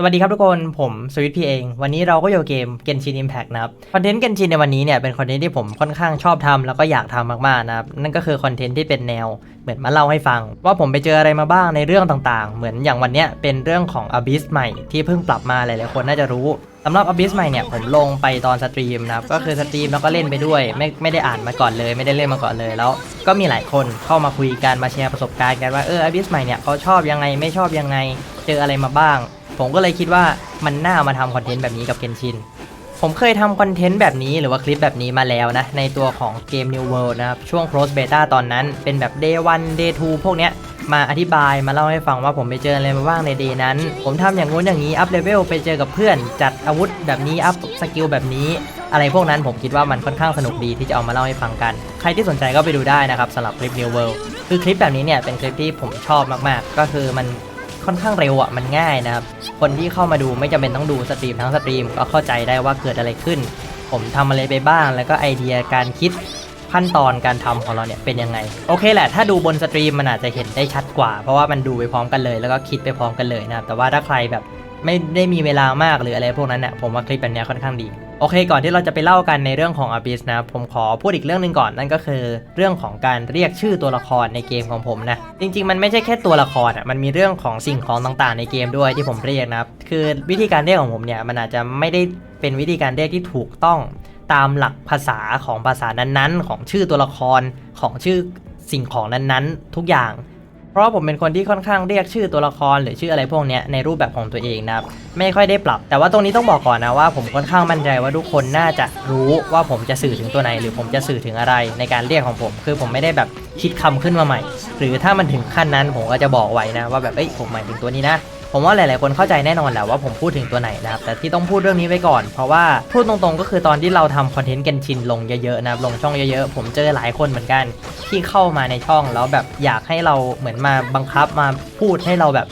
สวัสดีครับทุกคน ผมสวิตพีเอง วันนี้เราก็อยู่เกม Genshin Impact นะครับ คอนเทนต์ Genshin ในวันนี้เนี่ยเป็นคอนเทนต์ที่ผมค่อนข้างชอบทำแล้วก็อยากทำมากๆนะครับ นั่นก็คือคอนเทนต์ที่เป็นแนวเหมือนมาเล่าให้ฟัง ว่าผมไปเจออะไรมาบ้างในเรื่องต่างๆ เหมือนอย่างวันเนี้ยเป็นเรื่องของ Abyss ใหม่ที่เพิ่งปรับมาหลายๆคนน่าจะรู้สำหรับ Abyss ใหม่เนี่ยผมลงไปตอนสตรีมนะครับ ก็คือสตรีมแล้วก็เล่นไปด้วย ไม่ไม่ได้อ่านมาก่อนเลย ไม่ได้เล่นมาก่อนเลยแล้ว ก็มีหลายคนเข้ามาคุยกันมาแชร์ประสบการณ์กันว่าเออ Abyss ใหม่เนี่ยเขาชอบยังไงไม่ชอบยังไงเจออะไรมาบ้าง ผมก็เลยคิดว่ามันน่ามาทำคอนเทนต์แบบนี้กับเกนชิน ผมเคยทำคอนเทนต์แบบนี้หรือว่าคลิปแบบนี้มาแล้วนะ ในตัวของเกม New World นะครับ ช่วง Close Beta ตอนนั้นเป็นแบบ Day 1 Day 2 พวกเนี้ยมาอธิบายมาเล่าให้ฟังว่าผมไปเจออะไรมาบ้างใน Day นั้น ผมทำอย่างงู้นอย่างนี้อัพเลเวลไปเจอกับเพื่อน จัดอาวุธแบบนี้อัพสกิลแบบนี้ อะไรพวกนั้นผมคิดว่ามันค่อนข้างสนุกดีที่จะเอามาเล่าให้ฟังกัน ใครที่สนใจก็ไปดูได้นะครับสำหรับคลิป New World คือคลิปแบบนี้เนี่ยเป็นคลิปที่ผมชอบมากๆ ก็คือมัน ค่อนข้างเร็วอะมันง่ายนะครับ คนที่เข้ามาดูไม่จำเป็นต้องดูสตรีมทั้งสตรีมก็เข้าใจได้ว่าเกิดอะไรขึ้น ผมทำอะไรไปบ้าง แล้วก็ไอเดียการคิดขั้นตอนการทำของเราเนี่ยเป็นยังไง โอเคแหละ ถ้าดูบนสตรีมมันอาจจะเห็นได้ชัดกว่า เพราะว่ามันดูไปพร้อมกันเลย แล้วก็คิดไปพร้อมกันเลยนะครับแต่ว่าถ้าใครแบบไม่ได้มีเวลามากหรืออะไรพวกนั้นเนี่ยผมว่าคลิปแบบนี้ค่อนข้างดี โอเคก่อนที่เราจะไปเล่ากันในเรื่องของ Abyss นะผมขอพูดอีกเรื่องหนึ่งก่อนนั่นก็คือ เรื่องของการเรียกชื่อตัวละครในเกมของผมนะจริง ๆ มันไม่ใช่แค่ตัวละครอะมันมีเรื่องของสิ่งของต่างๆ ในเกมด้วยที่ผมเรียกนะครับคือวิธีการเรียกของผมเนี่ยมันอาจจะไม่ได้เป็นวิธีการเรียกที่ถูกต้องตามหลักภาษาของภาษานั้นๆ ของชื่อตัวละครของชื่อสิ่งของนั้นๆ ทุกอย่าง ราะผมเป็นคนที่ค่อนข้างเรียกชื่อตัวละครหรือชื่ออะไรพวกนี้ในรูปแบบของตัวเองนะครับไม่ค่อยได้ปรับ แต่ว่าตรงนี้ต้องบอกก่อนนะว่าผมค่อนข้างมั่นใจว่าทุกคนน่าจะรู้ว่าผมจะสื่อถึงตัวไหน หรือผมจะสื่อถึงอะไรในการเรียกของผม คือผมไม่ได้แบบคิดคำขึ้นมาใหม่ หรือถ้ามันถึงขั้นนั้นผมก็จะบอกไว้นะว่าแบบเอ้ยผมหมายถึงตัวนี้นะ ผมว่าหลาย ๆ คนเข้าใจแน่นอนแหละว่าผมพูดถึงตัวไหนนะครับ แต่ที่ต้องพูดเรื่องนี้ไว้ก่อน เพราะว่าพูดตรง ๆ ก็คือตอนที่เราทำคอนเทนต์กันชินลงเยอะ ๆ นะครับ ลงช่องเยอะ ๆ ผมเจอหลายคนเหมือนกัน ที่เข้ามาในช่องแล้วแบบอยากให้เราเหมือนมาบังคับมาพูดให้เราแบบ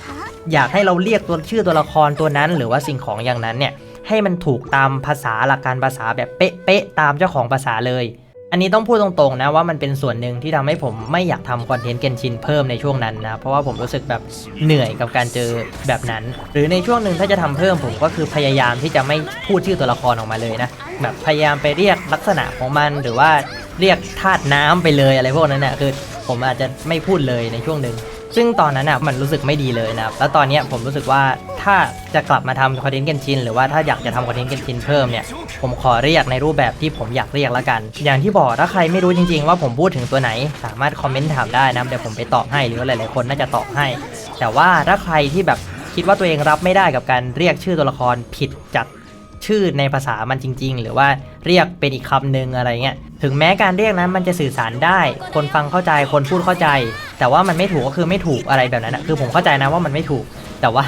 อยากให้เราเรียกตัวชื่อตัวละครตัวนั้น หรือว่าสิ่งของอย่างนั้นเนี่ยให้มันถูกตามภาษาหลักการภาษาแบบเป๊ะๆตามเจ้าของภาษาเลย อันนี้ต้องพูดตรงๆนะว่ามันเป็นส่วนหนึ่งที่ทำให้ผมไม่อยากทำคอนเทนต์เกนชินเพิ่มในช่วงนั้นนะเพราะว่าผมรู้สึกแบบเหนื่อยกับการเจอแบบนั้น หรือในช่วงหนึ่งถ้าจะทำเพิ่มผมก็คือพยายามที่จะไม่พูดชื่อตัวละครออกมาเลยนะแบบพยายามไปเรียกลักษณะของมันหรือว่าเรียกธาตุน้ำไปเลยอะไรพวกนั้นนะคือผมอาจจะไม่พูดเลยในช่วงหนึ่ง ซึ่งตอนนั้นอะมันรู้สึกไม่ดีเลยนะครับ แล้วตอนนี้ผมรู้สึกว่าถ้าจะกลับมาทำคอนเทนต์เกนชินหรือว่าถ้าอยากจะทำคอนเทนต์เกนชินเพิ่มเนี่ย ผมขอเรียกในรูปแบบที่ผมอยากเรียกแล้วกัน อย่างที่บอกถ้าใครไม่รู้จริงๆ ว่าผมพูดถึงตัวไหน สามารถคอมเมนต์ถามได้นะเดี๋ยวผมไปตอบให้หรือว่าหลายๆคนน่าจะตอบให้ แต่ว่าถ้าใครที่แบบคิดว่าตัวเองรับไม่ได้กับการเรียกชื่อตัวละครผิดจาก ชื่อในภาษามันจริง ๆ หรือว่าเรียกเป็นอีกคำหนึ่งอะไรเงี้ยถึงแม้การเรียกนั้นมันจะสื่อสารได้ คนฟังเข้าใจคนพูดเข้าใจ แต่ว่ามันไม่ถูกก็คือไม่ถูกอะไรแบบนั้นนะคือผมเข้าใจนะว่ามันไม่ถูก แต่ว่า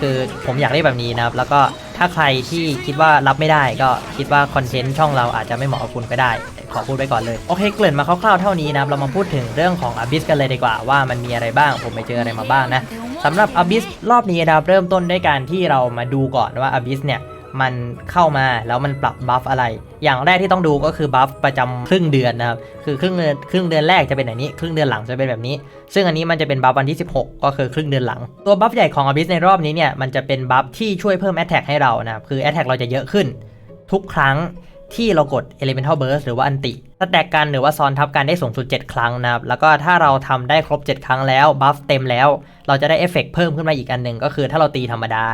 คือผมอยากเรียกแบบนี้นะครับ แล้วก็ถ้าใครที่คิดว่ารับไม่ได้ก็คิดว่าคอนเทนต์ช่องเราอาจจะไม่เหมาะกับคุณก็ได้ ขอพูดไปก่อนเลย โอเค เกริ่นมาคร่าวๆเท่านี้นะครับ เรามาพูดถึงเรื่องของ Abyss กันเลยดีกว่าว่ามันมีอะไรบ้าง ผมไปเจออะไรมาบ้างนะสำหรับ Abyss รอบนี้นะครับเริ่มต้นด้วยการที่เรามาดูก่อนว่า Abyss เนี่ย มันเข้ามาแล้วมันปรับบัฟอะไร อย่างแรกที่ต้องดูก็คือบัฟประจำครึ่งเดือนนะครับ คือครึ่งเดือนครึ่งเดือนแรกจะเป็นแบบนี้ ครึ่งเดือนหลังจะเป็นแบบนี้ ซึ่งอันนี้มันจะเป็นบัฟวันที่ 16 ก็คือครึ่งเดือนหลัง ตัวบัฟใหญ่ของ Abyss ในรอบนี้เนี่ย มันจะเป็นบัฟที่ช่วยเพิ่ม Attack ให้เรานะครับ คือ Attack เราจะเยอะขึ้น ทุกครั้งที่เรากด Elemental Burst หรือว่าอันติสแต็กกันหรือว่าซ้อนทับกันได้สูงสุด 7 ครั้งนะครับ แล้วก็ถ้าเราทำได้ครบ 7 ครั้งแล้วบัฟเต็มแล้ว เราจะได้เอฟเฟกเพิ่มขึ้นมาอีกอันหนึ่งก็คือถ้าเราตีธรรมดา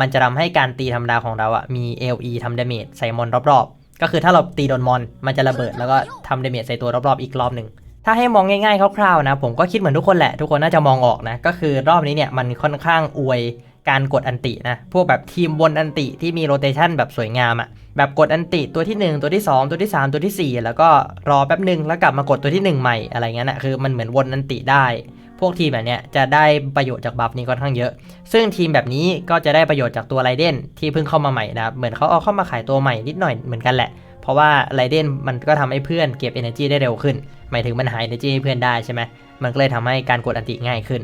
มันจะทำให้การตีธรรมดาของเราอะมี LE ทำดาเมจใส่มอนรอบๆ ก็คือถ้าเราตีโดนมอน มันจะระเบิดแล้วก็ทำดาเมจใส่ตัวรอบๆ อีกรอบหนึ่ง ถ้าให้มองง่ายๆ คร่าวๆนะ ผมก็คิดเหมือนทุกคนแหละ ทุกคนน่าจะมองออกนะ ก็คือรอบนี้เนี่ยมันค่อนข้างอวยการกดอันตินะ พวกแบบทีมบนอันติที่มีโรเตชันแบบสวยงามอะแบบกดอันติตัวที่ 1 ตัวที่ 2 ตัวที่ 3 ตัวทีสี่4 แล้วก็รอแป๊บหนึ่งแล้วกลับมากดตัวที่ 1 ใหม่อะไรเงี้ยนะคือมันเหมือนวนอันติได้ พวกทีมแบบเนี้ยจะได้ประโยชน์จากบัฟนี้ค่อนข้างเยอะ ซึ่งทีมแบบนี้ก็จะได้ประโยชน์จากตัวไรเดนที่เพิ่งเข้ามาใหม่นะครับเหมือนเขาเอาเข้ามาขายตัวใหม่นิดหน่อยเหมือนกันแหละ เพราะว่าไรเดนมันก็ทำให้เพื่อนเก็บ energy ได้เร็วขึ้น หมายถึงมันหาย energy ให้เพื่อนได้ใช่ไหมมันก็เลยทำให้การกดอันติง่ายขึ้น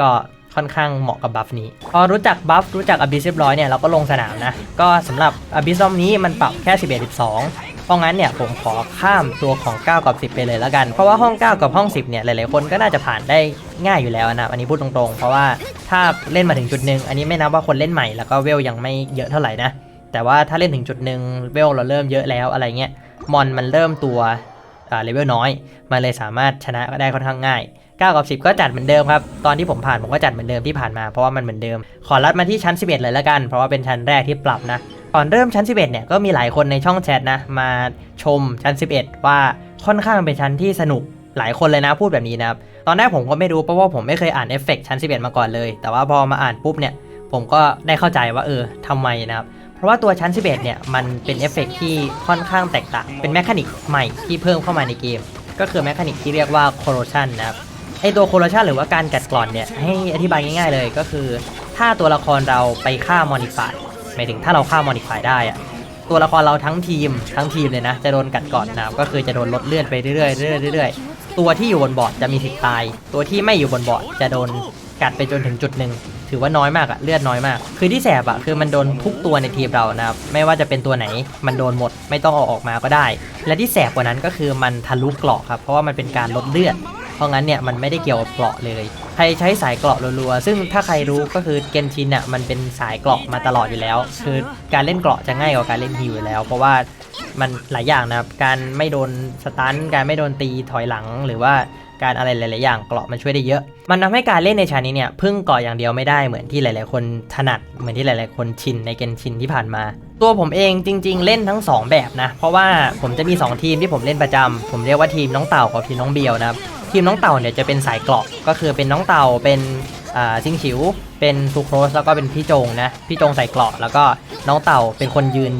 ก็ค่อนข้างเหมาะกับบัฟนี้ พอรู้จักบัฟรู้จักอบิสเรียบร้อยเนี่ยเราก็ลงสนามนะ ก็สำหรับอบิสรอบนี้มันปรับแค่ 11 12 เพราะงั้นเนี่ยผมขอข้ามตัวของ 9 กับ 10 ไปเลยแล้วกัน เพราะว่าห้อง 9 กับห้อง 10 เนี่ยหลายๆคนก็น่าจะผ่านได้ง่ายอยู่แล้วนะ อันนี้พูดตรงๆ เพราะว่าถ้าเล่นมาถึงจุดหนึ่งอันนี้ไม่นับว่าคนเล่นใหม่แล้วก็เวลยังไม่เยอะเท่าไหร่นะ แต่ว่าถ้าเล่นถึงจุดหนึ่งเวลเราเริ่มเยอะแล้วอะไรเงี้ย มอนมันเริ่มตัวอ่าเลเวลน้อย มันเลยสามารถชนะได้ค่อนข้างง่าย 9กับ10 ก็จัดเหมือนเดิมครับ ตอนที่ผมผ่านผมก็จัดเหมือนเดิมที่ผ่านมาเพราะว่ามันเหมือนเดิม ขอรัดมาที่ชั้น 11 เลยและกัน เพราะว่าเป็นชั้นแรกที่ปรับนะ ก่อนเริ่มชั้น 11 เนี่ยก็มีหลายคนในช่องแชทนะ มาชมชั้น 11 ว่าค่อนข้างเป็นชั้นที่สนุกหลายคนเลยนะพูดแบบนี้นะครับ ตอนแรกผมก็ไม่รู้เพราะว่าผมไม่เคยอ่านเอฟเฟกต์ชั้น 11 มาก่อนเลย แต่ว่าพอมาอ่านปุ๊บเนี่ยผมก็ได้เข้าใจว่าเออทำไมนะครับเพราะว่าตัวชั้น 11 เนี่ย มันเป็นเอฟเฟกต์ที่ค่อนข้างแตกต่าง เป็นแมคานิกใหม่ที่เพิ่มเข้ามาในเกม ก็คือแมคานิกที่เรียกว่า corrosion นะครับ ไอตัว corrosion หรือว่าการกัดกร่อนเนี่ยให้อธิบายง่ายๆเลยก็คือ ถ้าตัวละครเราไปฆ่า modify หมายถึงถ้าเราฆ่า modify ได้อะตัวละครเราทั้งทีมทั้งทีมเลยนะ จะโดนกัดกร่อนนะครับก็คือจะโดนลดเลือดไปเรื่อยๆเรื่อยๆเรื่อยๆตัวที่อยู่บนบอร์ดจะมีสิทธิ์ตาย ตัวที่ไม่อยู่บนบอร์ดจะโดนกัดไปจนถึงจุดหนึ่งถือว่าน้อยมากอะเลือดน้อยมาก คือที่แสบอะคือมันโดนทุกตัวในทีมเรานะครับไม่ว่าจะเป็นตัวไหนมันโดนหมดไม่ต้องเอาออกมาก็ได้ และที่แสบกว่านั้นก็คือมันทะลุกราะครับเพราะว่ามันเป็นการลดเลือด เพราะงั้นเนี่ยมันไม่ได้เกี่ยวกับเกราะเลย ใครใช้สายเกราะรัวๆ ซึ่งถ้าใครรู้ก็คือเกนชินเนี่ยมันเป็นสายเกราะมาตลอดอยู่แล้ว คือการเล่นเกราะจะง่ายกว่าการเล่นฮิวอยู่แล้ว เพราะว่ามันหลายอย่างนะครับ การไม่โดนสตัน การไม่โดนตีถอยหลังหรือว่า การอะไรหลาย ๆ อย่างเกราะมันช่วยได้เยอะ มันทำให้การเล่นในชานี้เนี่ยพึ่งเกราะอย่างเดียวไม่ได้เหมือนที่หลาย ๆ คนถนัดเหมือนที่หลาย ๆ คนชินในเกนชินที่ผ่านมา ตัวผมเองจริง ๆ เล่นทั้ง 2 แบบนะ เพราะว่าผมจะมี 2 ทีมที่ผมเล่นประจำผมเรียกว่าทีมน้องเต่ากับทีมน้องเบียวนะครับทีมน้องเต่าเนี่ยจะเป็นสายเกราะก็คือเป็นน้องเต่าเป็นซิงฉิว เป็นซูโครสแล้วก็เป็นพี่จงนะพี่จงใส่เกราะแล้วก็น้องเต่าเป็นคนยืน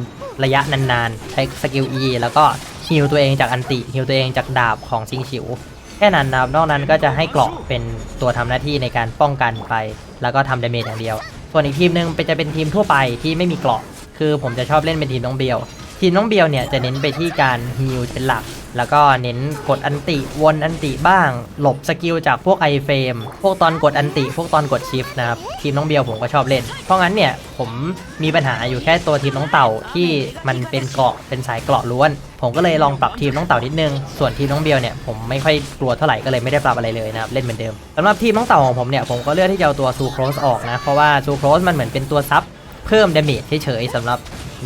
ระยะนานๆ ใช้สกิล E แล้วก็ฮิวตัวเองจากอันติฮิวตัวเองจากดาบของซิงฉิว ค่นั้นนะครับนอกนั้นก็จะให้เกราะเป็นตัวทำหน้าที่ในการป้องกันไป แล้วก็ทำดาเมจอย่างเดียว ส่วนอีกทีมหนึ่งเป็นจะเป็นทีมทั่วไปที่ไม่มีเกราะ คือผมจะชอบเล่นเป็นทีมน้องเบล ทีมน้องเบียวเนี่ยจะเน้นไปที่การฮิลเป็นหลัก แล้วก็เน้นกดอันติวนอันติบ้าง หลบสกิลจากพวกไอเฟรมพวกตอนกดอันติ พวกตอนกดชิฟนะครับ ทีมน้องเบียวผมก็ชอบเล่น เพราะงั้นเนี่ยผมมีปัญหาอยู่แค่ตัวทีมน้องเต่าที่มันเป็นเกาะเป็นสายเกราะล้วน ผมก็เลยลองปรับทีมน้องเต่านิดนึง ส่วนทีมน้องเบียวเนี่ยผมไม่ค่อยกลัวเท่าไหร่ก็เลยไม่ได้ปรับอะไรเลยนะครับเล่นเหมือนเดิมสำหรับทีมน้องเต่าของผมเนี่ยผมก็เลือกที่จะเอาตัวซูโครสออกนะเพราะว่าซูโครสมันเหมือนเป็นตัวซับเพิ่มดาเมจเฉยๆสำหรับ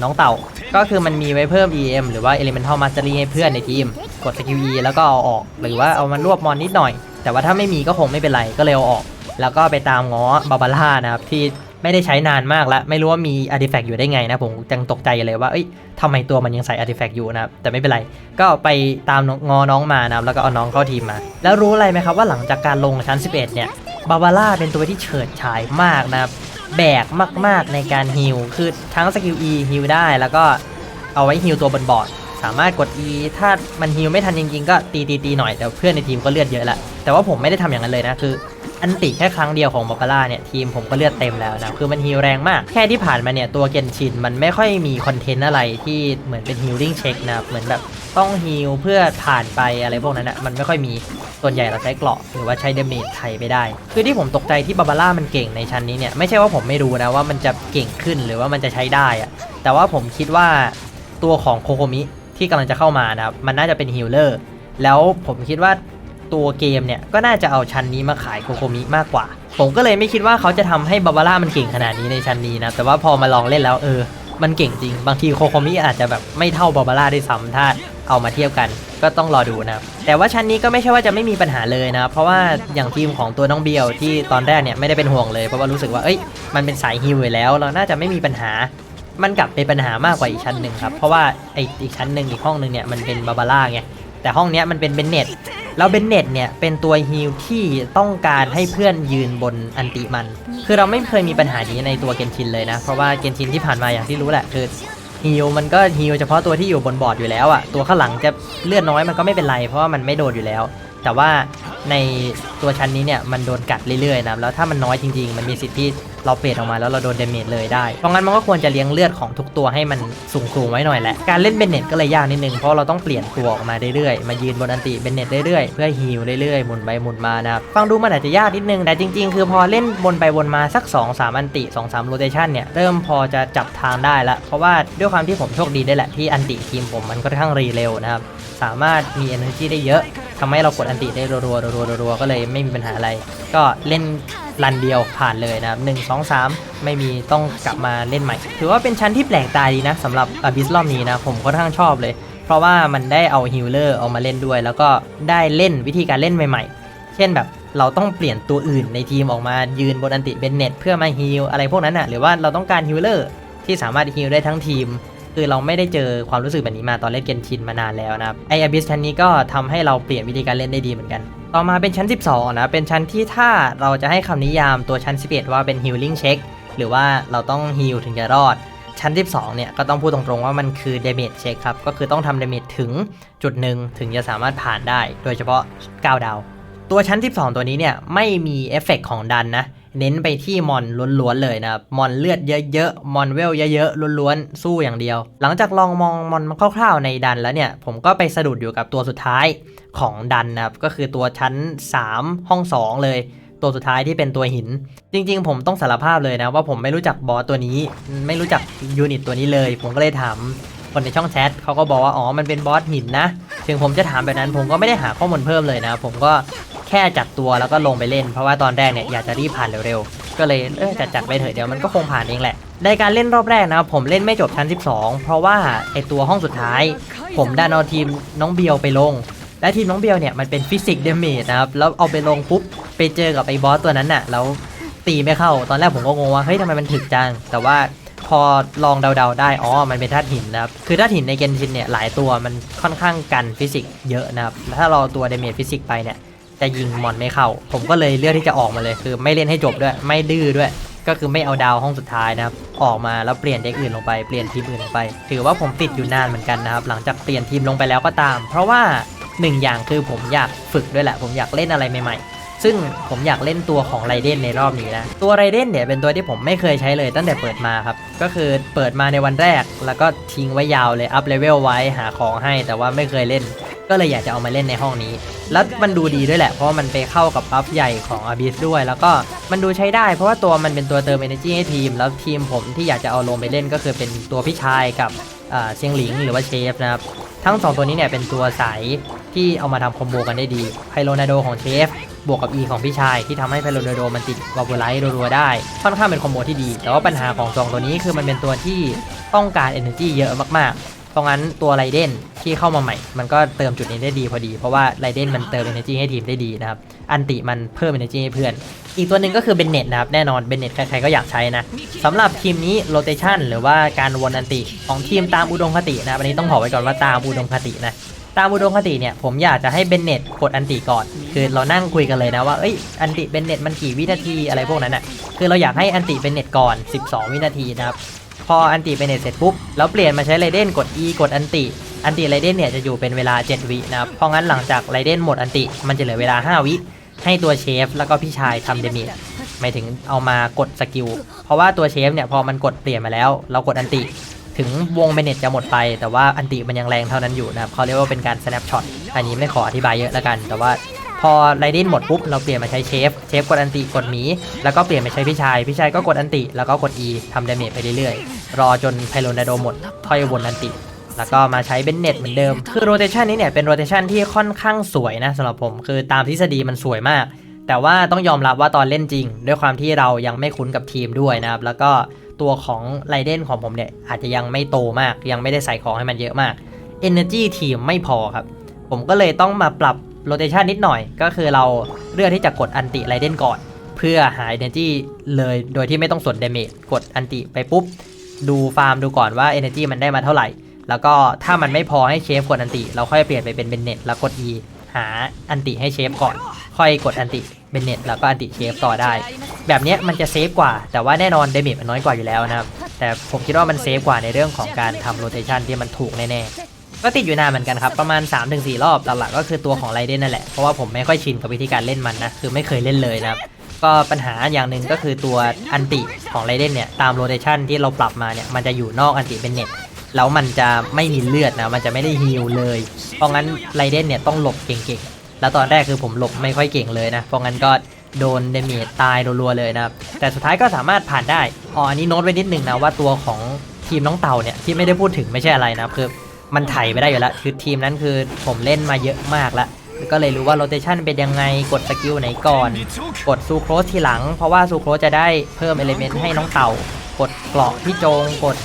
น้องเต่า ก็คือมันมีไว้เพิ่ม EM หรือว่า Elemental Mastery ให้เพื่อนในทีม กดสกิล E แล้วก็เอาออก หรือว่าเอามันรวบมอนนิดหน่อย แต่ว่าถ้าไม่มีก็คงไม่เป็นไร ก็เลยเอาออก แล้วก็ไปตามง้อบาบาร่านะครับ ที่ไม่ได้ใช้นานมากแล้ว ไม่รู้ว่ามี Artifact อยู่ได้ไงนะ ผมจังตกใจเลยว่า เอ้ยทำไมตัวมันยังใส่ Artifact อยู่นะครับ แต่ไม่เป็นไร ก็ไปตามงอน้องมานะครับ แล้วก็เอาน้องเข้าทีมมา แล้วรู้อะไรไหมครับว่าหลังจากการลงชั้น 11 เนี่ย บาบาร่าเป็นตัวที่เฉิดฉายมากนะครับ แบกมาก ๆ ในการฮิลคือทั้งสกิล E ฮิลได้แล้วก็เอาไว้ฮิลตัวบนบอร์ดสามารถกด E ถ้ามันฮิลไม่ทันจริง ๆ ก็ตีตีตีหน่อยแต่เพื่อนในทีมก็เลือดเยอะแหละแต่ว่าผมไม่ได้ทำอย่างนั้นเลยนะคือ อันติแค่ครั้งเดียวของบาบาร่าเนี่ยทีมผมก็เลือดเต็มแล้วนะคือมันฮิลแรงมาก แค่ที่ผ่านมาเนี่ยตัวเกนชินมันไม่ค่อยมีคอนเทนต์อะไรที่เหมือนเป็นฮิลลิ่งเช็คนะเหมือนแบบ ต้องฮิลเพื่อผ่านไปอะไรพวกนั้นอะมันไม่ค่อยมีส่วนใหญ่เราใช้เกราะหรือว่าใช้เดเมจไทยไปได้ คือที่ผมตกใจที่บาบาร่ามันเก่งในชั้นนี้เนี่ยไม่ใช่ว่าผมไม่รู้นะว่ามันจะเก่งขึ้นหรือว่ามันจะใช้ได้อะแต่ว่าผมคิดว่าตัวของโคโคมิที่กำลังจะเข้ามานะครับมันน่าจะเป็นฮิลเลอร์แล้วผมคิดว่าตัวเกมเนี่ยก็น่าจะเอาชั้นนี้มาขายโคโคมิมากกว่า ผมก็เลยไม่คิดว่าเขาจะทำให้บาบาร่ามันเก่งขนาดนี้ในชั้นนี้นะแต่ว่าพอมาลองเล่นแล้วเออ มันเก่งจริง บางทีโคโคมิอาจจะแบบไม่เท่าบาบาร่าด้วยซ้ำถ้า เอามาเทียบกัน ก็ต้องรอดูนะครับแต่ว่าชั้นนี้ก็ไม่ใช่ว่าจะไม่มีปัญหาเลยนะเพราะว่าอย่างทีมของตัวน้องเบียวที่ตอนแรกเนี่ยไม่ได้เป็นห่วงเลยเพราะว่ารู้สึกว่าเอ้ยมันเป็นสายฮิวอยู่แล้วเราน่าจะไม่มีปัญหามันกลับเป็นปัญหามากกว่าอีกชั้นหนึ่งครับ เพราะว่าไออีกชั้นหนึ่งอีกห้องหนึ่งเนี่ยมันเป็นบาบาร่าไง แต่ห้องเนี้ยมันเป็นเบนเน็ตแล้วเบนเน็ตเนี่ยเป็นตัวฮิลที่ต้องการให้เพื่อนยืนบนอันติมัน คือเราไม่เคยมีปัญหานี้ในตัวเกนชินเลยนะ เพราะว่าเกนชินที่ผ่านมาอย่างที่รู้แหละคือ ฮิลมันก็ฮิลเฉพาะตัวที่อยู่บนบอร์ดอยู่แล้วอะตัวข้างหลังจะเลือดน้อยมันก็ไม่เป็นไรเพราะว่ามันไม่โดนอยู่แล้ว แต่ว่าในตัวชั้นนี้เนี่ยมันโดนกัดเรื่อยๆนะแล้วถ้ามันน้อยจริงๆ มันมีสิทธิ์ที่ เราเปลี่ยนออกมาแล้วเราโดนเดเมจเลยได้ เพราะงั้นมันก็ควรจะเลี้ยงเลือดของทุกตัวให้มันสูงสูงไว้หน่อยแหละ การเล่นเบนเน็ตก็เลยยากนิดนึงเพราะเราต้องเปลี่ยนตัวออกมาเรื่อยๆ มายืนบนอันติเบนเน็ตเรื่อยๆ เพื่อฮิลเรื่อยๆหมุนไปหมุนมานะครับ ฟังดูมันอาจจะยากนิดนึง แต่จริงๆ คือพอเล่นวนไปวนมาสัก 2 3 อันติ 2 3โรเตชันเนี่ยเริ่มพอจะจับทางได้ละ เพราะว่าด้วยความที่ผมโชคดีได้แหละที่อันติทีมผมมันค่อนข้างรีเร็วนะครับสามารถมี energy ได้เยอะ ทำให้เรากดอันติได้รัวๆรัวๆรัวๆก็เลยไม่มีปัญหาอะไร ก็เล่นรันเดียวผ่านเลยนะครับหนึ่งสองสามไม่มีต้องกลับมาเล่นใหม่ ถือว่าเป็นชั้นที่แปลกตาดีนะสำหรับอ b ิสรอบนี้นะผมค่อนข้างชอบเลย เพราะว่ามันได้เอาฮิลเลอร์เอามาเล่นด้วย แล้วก็ได้เล่นวิธีการเล่นใหม่ๆ เช่นแบบเราต้องเปลี่ยนตัวอื่นในทีมออกมายืนบนอันติเบนเน็ตเพื่อมาฮิลอะไรพวกนั้นอะหรือว่าเราต้องการฮิลเลอร์ที่สามารถฮิลได้ทั้งทีม คือเราไม่ได้เจอความรู้สึกแบบนี้มาตอนเล่นเกนชินมานานแล้วนะครับไออบิสชั้นนี้ก็ทำให้เราเปลี่ยนวิธีการเล่นได้ดีเหมือนกัน ต่อมาเป็นชั้น 12 นะ เป็นชั้นที่ถ้าเราจะให้คำนิยามตัวชั้น 11 ว่าเป็น healing check หรือว่าเราต้อง heal ถึงจะรอดชั้น 12 เนี่ย ก็ต้องพูดตรงๆว่ามันคือ damage check ครับ ก็คือต้องทำ damage ถึงจุดหนึ่งถึงจะสามารถผ่านได้ โดยเฉพาะ 9 ดาว ตัวชั้น 12 ตัวนี้เนี่ย ไม่มีเอฟเฟกต์ของดันนะ เน้นไปที่มอนล้วนๆเลยนะครับ มอนเลือดเยอะๆ มอนเวลเยอะๆ ล้วนๆ สู้อย่างเดียว หลังจากลองมองมอนคร่าวๆในดันแล้วเนี่ย ผมก็ไปสะดุดอยู่กับตัวสุดท้ายของดันนะครับ ก็คือตัวชั้น 3 ห้อง 2 เลย ตัวสุดท้ายที่เป็นตัวหิน จริงๆ ผมต้องสารภาพเลยนะว่าผมไม่รู้จักบอสตัวนี้ ไม่รู้จักยูนิตตัวนี้เลย ผมก็เลยถามคนในช่องแชทเขาก็บอกว่า อ๋อ มันเป็นบอสหินนะ ถึงผมจะถามแบบนั้นผมก็ไม่ได้หาข้อมูลเพิ่มเลยนะ ผมก็ แค่จัดตัวแล้วก็ลงไปเล่น เพราะว่าตอนแรกเนี่ยอยากจะรีบผ่านเร็วๆ ก็เลยเออจัดจัดๆไปเถอะเดี๋ยวมันก็คงผ่านเองแหละ ในการเล่นรอบแรกนะครับผมเล่นไม่จบชั้น 12 เพราะว่าไอตัวห้องสุดท้าย ผมดันเอาทีมน้องเบียวไปลง และทีมน้องเบียวเนี่ยมันเป็นฟิสิกส์เดเมจนะครับแล้วเอาไปลงปุ๊บไปเจอกับไอ้บอสตัวนั้นน่ะแล้วตีไม่เข้าตอนแรกผมก็งงว่าเฮ้ยทำไมมันถึกจังแต่ว่าพอลองเดาๆได้ อ๋อ มันเป็นธาตุหินนะครับ คือธาตุหินในเกนชินเนี่ย หลายตัวมันค่อนข้างกันฟิสิกส์เยอะนะครับแล้วถ้าเราตัวเดเมจฟิสิกส์ไปเนี่ย จะยิงมอนไม่เข้า ผมก็เลยเลือกที่จะออกมาเลย คือไม่เล่นให้จบด้วย ไม่ดื้อด้วย ก็คือไม่เอาดาวห้องสุดท้ายนะครับ ออกมาแล้วเปลี่ยนเด็กอื่นลงไป เปลี่ยนทีมอื่นลงไป ถือว่าผมติดอยู่นานเหมือนกันนะครับ หลังจากเปลี่ยนทีมลงไปแล้วก็ตาม เพราะว่าหนึ่งอย่างคือผมอยากฝึกด้วยแหละ ผมอยากเล่นอะไรใหม่ๆ ซึ่งผมอยากเล่นตัวของไรเดนในรอบนี้นะ ตัวไรเดนเนี่ยเป็นตัวที่ผมไม่เคยใช้เลยตั้งแต่เปิดมาครับ ก็คือเปิดมาในวันแรก แล้วก็ทิ้งไว้ยาวเลยอัพเลเวลไว้หาของให้แต่ว่าไม่เคยเล่น ก็เลยอยากจะเอามาเล่นในห้องนี้ แล้วมันดูดีด้วยแหละ เพราะมันไปเข้ากับบัฟใหญ่ของ a b y s ด้วย แล้วก็มันดูใช้ได้ เพราะว่าตัวมันเป็นตัวเติม energy ให้ทีม แล้วทีมผมที่อยากจะเอาลงไปเล่นก็คือเป็นตัวพี่ชายกับอ่าเชียงหลิงหรือว่าเชฟนะครับทั้ง 2 ตัวนี้เนี่ยเป็นตัวสาย ที่เอามาทำคอมโบกันได้ดีไพโลนาโดของเชฟบวกกับ E ของพี่ชายที่ทำให้ไพโลนาโดมันติดวาบูไลท์รัวๆได้ ค่อนข้างเป็นคอมโบที่ดี แต่ว่าปัญหาของสองตัวนี้คือมันเป็นตัวที่ต้องการ energy เยอะมากๆ เพราะงั้นตัวไรเดนที่เข้ามาใหม่ มันก็เติมจุดนี้ได้ดีพอดี เพราะว่าไรเดนมันเติม energy ให้ทีมได้ดีนะครับ อันติมันเพิ่ม energy ให้เพื่อน อีกตัวหนึ่งก็คือเบนเน็ตนะครับ แน่นอนเบนเน็ตใครๆก็อยากใช้นะสำหรับทีมนี้โรเตชันหรือว่าการวนอันติของทีมตามอุดมคตินะครับอันนี้ต้องบอไว้ก่อนว่าตามอุดมคตินะ ตามอุดมคติเนี่ยผมอยากจะให้เบนเน็ตกดอันติก่อน คือเรานั่งคุยกันเลยนะว่าเอ้ยอันติเบนเน็ตมันกี่วินาทีอะไรพวกนั้นอะคือเราอยากให้อันติเบนเน็ตก่อน 12 วินาทีนะครับพออันติเบนเน็ตเสร็จปุ๊บแล้วเปลี่ยนมาใช้ไรเดนกด E กดอันติอันติไรเดนเนี่ยจะอยู่เป็นเวลา 7 วินะครับเพราะงั้นหลังจากไรเดนหมดอันติมันจะเหลือเวลา 5 วิ ให้ตัวเชฟแล้วก็พี่ชายทำเดเมจหมายถึงเอามากดสกิลเพราะว่าตัวเชฟเนี่ยพอมันกดเปลี่ยนมาแล้ว เรากดอันติ ถึงวงเมเนจจะหมดไป แต่ว่าอันติมันยังแรงเท่านั้นอยู่นะครับเขาเรียกว่าเป็นการ snap shot อันนี้ไม่ขออธิบายเยอะแล้วกัน แต่ว่าพอไรเดนหมดปุ๊บเราเปลี่ยนมาใช้เชฟ เชฟกดอันติกดหมี แล้วก็เปลี่ยนมาใช้พี่ชาย พี่ชายก็กดอันติ แล้วก็กด E ทำดาเมจไปเรื่อยๆ รอจนไพโลนาโดหมดถอยวนอันติ แล้วก็มาใช้เบนเน็ตเหมือนเดิม คือโรเตชันนี้เนี่ยเป็นโรเตชันที่ค่อนข้างสวยนะสำหรับผมคือตามทฤษฎีมันสวยมาก แต่ว่าต้องยอมรับว่าตอนเล่นจริง ด้วยความที่เรายังไม่คุ้นกับทีมด้วยนะครับแล้วก็ ตัวของไรเดนของผมเนี่ย อาจจะยังไม่โตมากยังไม่ได้ใส่ของให้มันเยอะมาก Energy ทีมไม่พอครับ ผมก็เลยต้องมาปรับโรเตชันนิดหน่อย ก็คือเราเลือกที่จะกดอันติไรเดนก่อน เพื่อหา Energy เลยโดยที่ไม่ต้องสวน Damage กดอันติไปปุ๊บ ดูฟาร์มดูก่อนว่า Energy มันได้มาเท่าไหร่ แล้วก็ถ้ามันไม่พอให้เชฟกดอันติ เราค่อยเปลี่ยนไปเป็นเบนเน็ตแล้วกด E หาอันติให้เชฟก่อน ค่อยกดอันติ เบนเน็ตแล้วก็อันติเชฟต่อได้ แบบนี้มันจะเซฟกว่า แต่ว่าแน่นอนเดเมจมันน้อยกว่าอยู่แล้วนะครับ แต่ผมคิดว่ามันเซฟกว่าในเรื่องของการทำโรเตชันที่มันถูกแน่ๆ ก็ติดอยู่นานเหมือนกันครับ ประมาณ 3-4 รอบหลักๆก็คือตัวของไรเดนนั่นแหละ เพราะว่าผมไม่ค่อยชินกับวิธีการเล่นมันนะ คือไม่เคยเล่นเลยนะครับก็ปัญหาอย่างหนึ่งก็คือตัวอันติของไรเดนเนี่ยตามโรเ t ชันที่เราปรับมาเนี่ยมันจะอยู่นอกอันติเป็นเน็ตแล้วมันจะไม่มีเลือดนะมันจะไม่ได้ฮีลเลย เพราะงั้นไรเดนเนี่ยต้องหลบเก่งๆ แล้วตอนแรกคือผมหลบไม่ค่อยเก่งเลยนะเพราะงั้นก็โดนเดเมจตายรัวๆเลยนะครับแต่สุดท้ายก็สามารถผ่านได้อ๋ออันนี้โน้ตไว้นิดนึงนะว่าตัวของทีมน้องเต่าเนี่ยที่ไม่ได้พูดถึงไม่ใช่อะไรนะคือมันไถไปได้อยู่แล้วคือทีมนั้นคือผมเล่นมาเยอะมากแล้วก็เลยรู้ว่าโรเ t ชันเป็นยังไงกดสกิลไหนก่อน กดซูโครสทีหลัง เพราะว่าซูโครสจะได้เพิ่มเอลิเมนต์ให้น้องเต่า กดเกราะที่โจงกด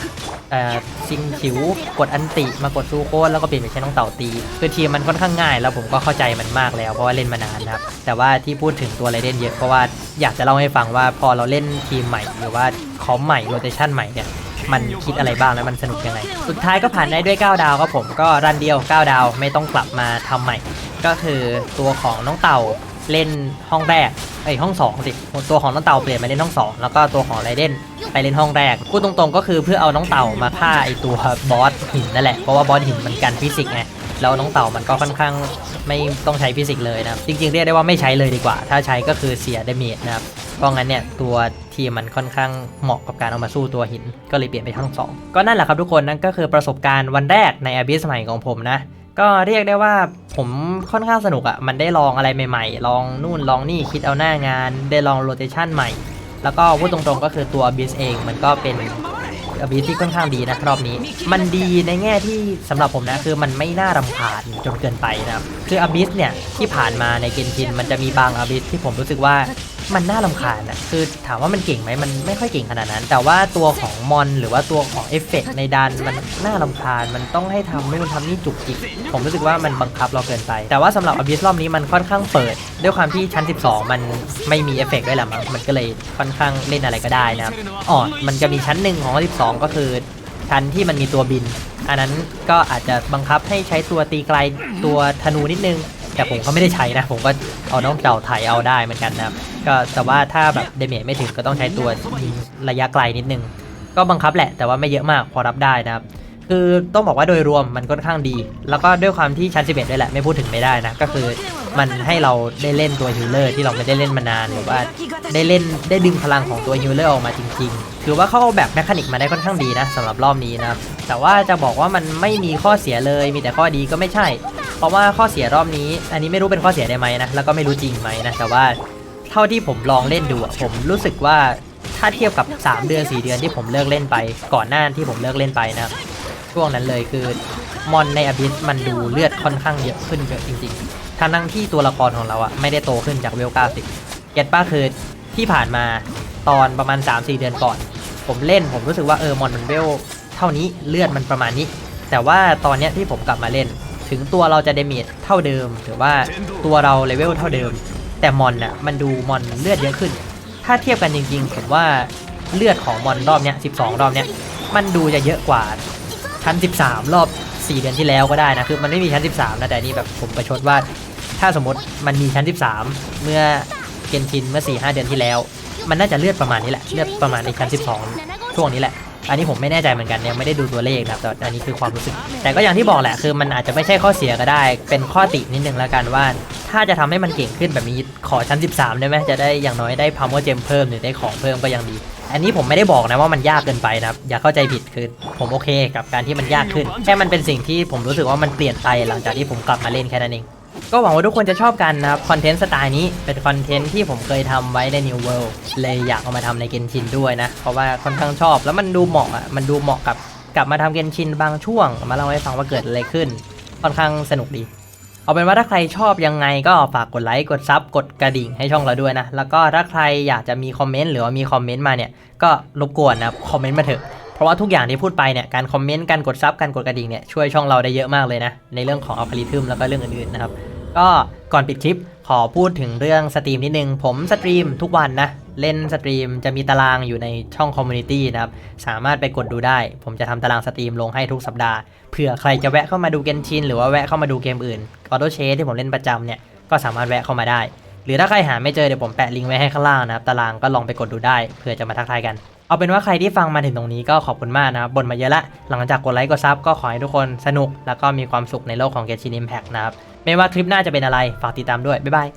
เอ่อซิงฉิวกดอันติมากดซูโครสแล้วก็เปลี่ยนไปใช้น้องเต่าตี คือทีมมันค่อนข้างง่าย แล้วผมก็เข้าใจมันมากแล้วเพราะว่าเล่นมานานนะครับ แต่ว่าที่พูดถึงตัวไรเดนเยอะเพราะว่าอยากจะเล่าให้ฟังว่าพอเราเล่นทีมใหม่หรือว่าคอมใหม่โรเ t ชันใหม่เนี่ยมันคิดอะไรบ้างแล้วมันสนุกยังไง สุดท้ายก็ผ่านได้ด้วย 9 ดาวครับผมก็รันเดียว 9 ดาวไม่ต้องกลับมาทำใหม่ ก็คือตัวของน้องเต่า เล่นห้องแรกไอห้อง2สิตัวของน้องเต่าเปลี่ยนมาเล่นห้อง2แล้วก็ตัวของไรเดนไปเล่นห้องแรกพูดตรงๆก็คือเพื่อเอาน้องเต่ามาฆ่าไอตัวบอสหินนั่นแหละเพราะว่าบอสหินมันกันฟิสิกส์ไงแล้วน้องเต่ามันก็ค่อนข้างไม่ต้องใช้ฟิสิกส์เลยนะจริงๆเรียกได้ว่าไม่ใช้เลยดีกว่า ถ้าใช้ก็คือเสียเดเมจนะครับเพราะงั้นเนี่ยตัวทีมมันค่อนข้างเหมาะกับการเอามาสู้ตัวหิน ก็เลยเปลี่ยนไปทั้งสองก็นั่นแหละครับทุกคนนั่นก็คือประสบการณ์วันแรกใน Abyss ใหม่ของผมนะ ก็เรียกได้ว่าผมค่อนข้างสนุกอะ่ะ มันได้ลองอะไรใหม่ๆ ลองนู่นลองนี่คิดเอาหน้างาน ได้ลองโรเ t ชันใหม่ แล้วก็พูดตรงๆก็คือตัว Abyss เอง มันก็เป็น Abyss ที่ค่อนข้างดีนะรอบนี้ มันดีในแง่ที่สำหรับผมนะคือมันไม่น่ารำคาญจนเกินไปนะครับคือ Abyss เนี่ยที่ผ่านมาในเกนชินมันจะมีบาง Abyss ที่ผมรู้สึกว่า มันน่ารำคาญนะคือถามว่ามันเก่งไหมมันไม่ค่อยเก่งขนาดนั้น แต่ว่าตัวของมอนหรือว่าตัวของเอฟเฟกในดันมันน่ารำคาญ มันต้องให้ทำนู่นทำนี่จุกจิก ผมรู้สึกว่ามันบังคับเราเกินไป แต่ว่าสำหรับ Abyss รอบนี้มันค่อนข้างเปิด ด้วยความที่ชั้น 12 มันไม่มีเอฟเฟกด้วยแหละมั้ง มันก็เลยค่อนข้างเล่นอะไรก็ได้นะครับ อ๋อ มันจะมีชั้นหนึ่งของ 12 ก็คือชั้นที่มันมีตัวบิน อันนั้นก็อาจจะบังคับให้ใช้ตัวตีไกลตัวธนูนิดนึง แต่ผมก็ไม่ได้ใช้นะ ผมก็เอาน้องเจ้าไถเอาได้เหมือนกันนะครับ ก็แต่ว่าถ้าแบบเดเมจไม่ถึงก็ต้องใช้ตัวยิงระยะไกลนิดนึง ก็บังคับแหละ แต่ว่าไม่เยอะมากพอรับได้นะครับ คือต้องบอกว่าโดยรวมมันค่อนข้างดี แล้วก็ด้วยความที่ชั้น 11 ด้วยแหละไม่พูดถึงไม่ได้นะ ก็คือมันให้เราได้เล่นตัวฮิลเลอร์ที่เราไม่ได้เล่นมานานหรือว่าได้เล่นได้ดึงพลังของตัวฮิลเลอร์ออกมาจริงๆคือว่าเขาเอาแบบแมคานิกมาได้ค่อนข้างดีนะสำหรับรอบนี้นะครับแต่ว่าจะบอกว่ามันไม่มีข้อเสียเลยมีแต่ข้อดีก็ไม่ใช่ เพราะว่าข้อเสียรอบนี้ อันนี้ไม่รู้เป็นข้อเสียได้ไหมนะ แล้วก็ไม่รู้จริงไหมนะ แต่ว่าเท่าที่ผมลองเล่นดูผมรู้สึกว่าถ้าเทียบกับ 3 เดือน 4 เดือนที่ผมเลิกเล่นไป ก่อนหน้าที่ผมเลิกเล่นไปนะช่วงนั้นเลยคือมอนในอบิสมันดูเลือดค่อนข้างเยอะขึ้นเยอะจริงๆทั้งทั้งที่ตัวละครของเราอะไม่ได้โตขึ้นจากเวล90เก็ตป้าคือที่ผ่านมาตอนประมาณ 3-4 เดือนก่อน ผมเล่นผมรู้สึกว่าเออมอนมันเวลเท่านี้เลือดมันประมาณนี้ แต่ว่าตอนเนี้ยที่ผมกลับมาเล่น ถึงตัวเราจะเดเมจเท่าเดิม หรือว่าตัวเราเลเวลเท่าเดิม แต่มอนน่ะมันดูมอนเลือดเยอะขึ้น ถ้าเทียบกันจริงๆผมว่าเลือดของมอนรอบเนี้ย12 รอบเนี้ยมันดูจะเยอะกว่าชั้น 13 รอบ 4 เดือนที่แล้วก็ได้นะคือมันไม่มีชั้น 13 นะแต่นี่แบบผมประชดว่า ถ้าสมมติมันมีชั้น 13 เมื่อเกนชินเมื่อ 4-5 เดือนที่แล้ว มันน่าจะเลือดประมาณนี้แหละเลือดประมาณในชั้น 12 ช่วงนี้แหละ อันนี้ผมไม่แน่ใจเหมือนกันยังไม่ได้ดูตัวเลขนะครับแต่อันนี้คือความรู้สึก แต่ก็อย่างที่บอกแหละคือมันอาจจะไม่ใช่ข้อเสียก็ได้ เป็นข้อตินิดนึงแล้วกันว่า ถ้าจะทำให้มันเก่งขึ้นแบบนี้ขอชั้น 13 ได้ไหมจะได้อย่างน้อยได้พัมเมอร์เจมเพิ่มหรือได้ของเพิ่มก็ยังดี อันนี้ผมไม่ได้บอกนะว่ามันยากเกินไปนะครับอย่าเข้าใจผิดคือผมโอเค กับการที่มันยากขึ้นแค่มันเป็นสิ่งที่ผมรู้สึกว่ามันเปลี่ยนไปหลังจากที่ผมกลับมาเล่นแค่นั้นเอง ก็หวังว่าทุกคนจะชอบกันนะครับ คอนเทนต์สไตล์นี้เป็นคอนเทนต์ที่ผมเคยทำไว้ใน New World เลยอยากเอามาทำในเกนชินด้วยนะ เพราะว่าค่อนข้างชอบแล้วมันดูเหมาะอะมันดูเหมาะกับกลับมาทำเกนชินบางช่วง มาเล่าให้ฟังว่าเกิดอะไรขึ้น ค่อนข้างสนุกดี เอาเป็นว่าถ้าใครชอบยังไงก็ฝากกดไลค์กดซับกดกระดิ่งให้ช่องเราด้วยนะ แล้วก็ถ้าใครอยากจะมีคอมเมนต์หรือว่ามีคอมเมนต์มาเนี่ยก็รบกวนนะคอมเมนต์มาเถอะเพราะว่าทุกอย่างที่พูดไปเนี่ยการคอมเมนต์การกดซับการกดกระดิ่งเนี่ยช่วยช่องเราได้เยอะมากเลยนะในเรื่องของอัลกอริทึมแล้วก็เรื่องอื่นๆนะครับ ก็ก่อนปิดคลิปขอพูดถึงเรื่องสตรีมนิดนึง ผมสตรีมทุกวันนะ เล่นสตรีมจะมีตารางอยู่ในช่องคอมมูนิตี้นะครับ สามารถไปกดดูได้ ผมจะทำตารางสตรีมลงให้ทุกสัปดาห์ เผื่อใครจะแวะเข้ามาดูเกนชินหรือว่าแวะเข้ามาดูเกมอื่นออโตเชสที่ผมเล่นประจำเนี่ย ก็สามารถแวะเข้ามาได้ หรือถ้าใครหาไม่เจอเดี๋ยวผมแปะลิงก์ไว้ให้ข้างล่างนะครับ ตารางก็ลองไปกดดูได้ เผื่อจะมาทักทายกัน เอาเป็นว่าใครที่ฟังมาถึงตรงนี้ก็ขอบคุณมากนะครับบ่นมาเยอะละ หลังจากกดไลค์กดซับก็ขอให้ทุกคนสนุก แล้วก็มีความสุขในโลกของ Genshin Impact นะครับ ไม่ว่าคลิปหน้าจะเป็นอะไร ฝากติดตามด้วย บ๊ายบาย